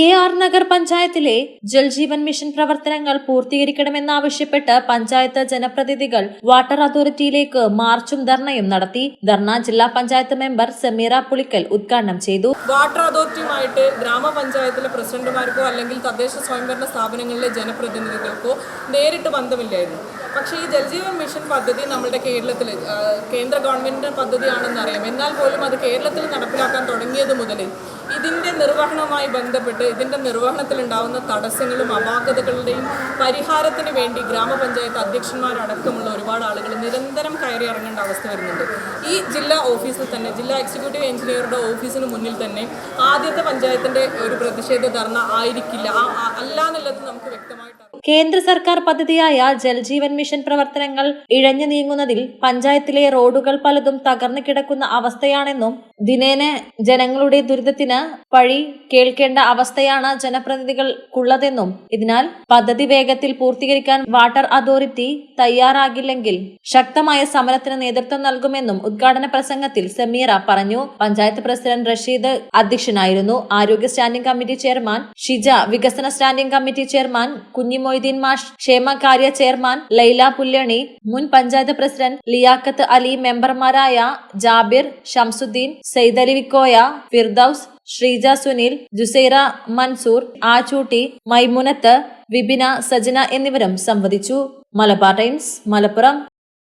A R Nagar പഞ്ചായത്തിലെ Jal Jeevan mission പ്രവർത്തനങ്ങൾ പൂർത്തീകരിക്കണമെന്നാവശ്യപ്പെട്ട് പഞ്ചായത്ത് ജനപ്രതിനിധികൾ വാട്ടർ അതോറിറ്റിയിലേക്ക് മാർച്ചും ധർണയും നടത്തി. ധർണ ജില്ലാ പഞ്ചായത്ത് മെമ്പർ സമീറ പുളിക്കൽ ഉദ്ഘാടനം ചെയ്തു. വാട്ടർ അതോറിറ്റിയുമായിട്ട് ഗ്രാമപഞ്ചായത്തിലെ പ്രസിഡന്റുമാർക്കോ അല്ലെങ്കിൽ തദ്ദേശ സ്വയംഭരണ സ്ഥാപനങ്ങളിലെ ജനപ്രതിനിധികൾക്കോ നേരിട്ട് ബന്ധമില്ലായിരുന്നു. പക്ഷേ ഈ ജൽജീവൻ മിഷൻ പദ്ധതി നമ്മുടെ കേരളത്തിൽ കേന്ദ്ര ഗവൺമെന്റിന്റെ പദ്ധതിയാണെന്ന് അറിയാം. എന്നാൽ പോലും അത് കേരളത്തിൽ നടപ്പിലാക്കാൻ തുടങ്ങിയത് മുതൽ ഇതിന്റെ നിർവഹണവുമായി ബന്ധപ്പെട്ട് ഇതിന്റെ നിർവഹണത്തിലുണ്ടാവുന്ന തടസ്സങ്ങളും അപാകതകളുടെയും പരിഹാരത്തിന് വേണ്ടി ഗ്രാമപഞ്ചായത്ത് അധ്യക്ഷന്മാരടക്കമുള്ള ഒരുപാട് ആളുകൾ നിരന്തരം കയറി ഇറങ്ങേണ്ട അവസ്ഥ വരുന്നുണ്ട് ഈ ജില്ലാ ഓഫീസിൽ തന്നെ ജില്ലാ എക്സിക്യൂട്ടീവ് എഞ്ചിനീയറുടെ ഓഫീസിന് മുന്നിൽ തന്നെ ആദ്യത്തെ പഞ്ചായത്തിന്റെ ഒരു പ്രതിഷേധ ധർണ ആയിരിക്കില്ല അല്ല എന്നുള്ളത് നമുക്ക് വ്യക്തമായിട്ട്. കേന്ദ്ര സർക്കാർ പദ്ധതിയായ ജൽജീവൻ മിഷൻ പ്രവർത്തനങ്ങൾ ഇഴഞ്ഞു നീങ്ങുന്നതിൽ പഞ്ചായത്തിലെ റോഡുകൾ പലതും തകർന്നു കിടക്കുന്ന അവസ്ഥയാണെന്നും ദിനേന ജനങ്ങളുടെ ദുരിതത്തിന് പഴി കേൾക്കേണ്ട അവസ്ഥയാണ് ജനപ്രതിനിധികൾക്കുള്ളതെന്നും ഇതിനാൽ പദ്ധതി വേഗത്തിൽ പൂർത്തീകരിക്കാൻ വാട്ടർ അതോറിറ്റി തയ്യാറാകില്ലെങ്കിൽ ശക്തമായ സമരത്തിന് നേതൃത്വം നൽകുമെന്നും ഉദ്ഘാടന പ്രസംഗത്തിൽ സമീറ പറഞ്ഞു. പഞ്ചായത്ത് പ്രസിഡന്റ് റഷീദ് അധ്യക്ഷനായിരുന്നു. ആരോഗ്യ സ്റ്റാൻഡിംഗ് കമ്മിറ്റി ചെയർമാൻ ഷിജ വികസന സ്റ്റാൻഡിംഗ് കമ്മിറ്റി ചെയർമാൻ കുഞ്ഞിമൊയ്തീൻ മാഷ് ക്ഷേമകാര്യ ചെയർമാൻ ലൈല പുല്ലണി മുൻ പഞ്ചായത്ത് പ്രസിഡന്റ് ലിയാക്കത്ത് അലി മെമ്പർമാരായ ജാബിർ ഷംസുദ്ദീൻ സൈദലിവിക്കോയ ഫിർദൌസ് ശ്രീജ സുനിൽ ജുസൈറ മൻസൂർ ആചൂട്ടി മൈമുനത്ത് വിബിന സജന എന്നിവരും സംവദിച്ചു. മലബാർ ടൈംസ് മലപ്പുറം.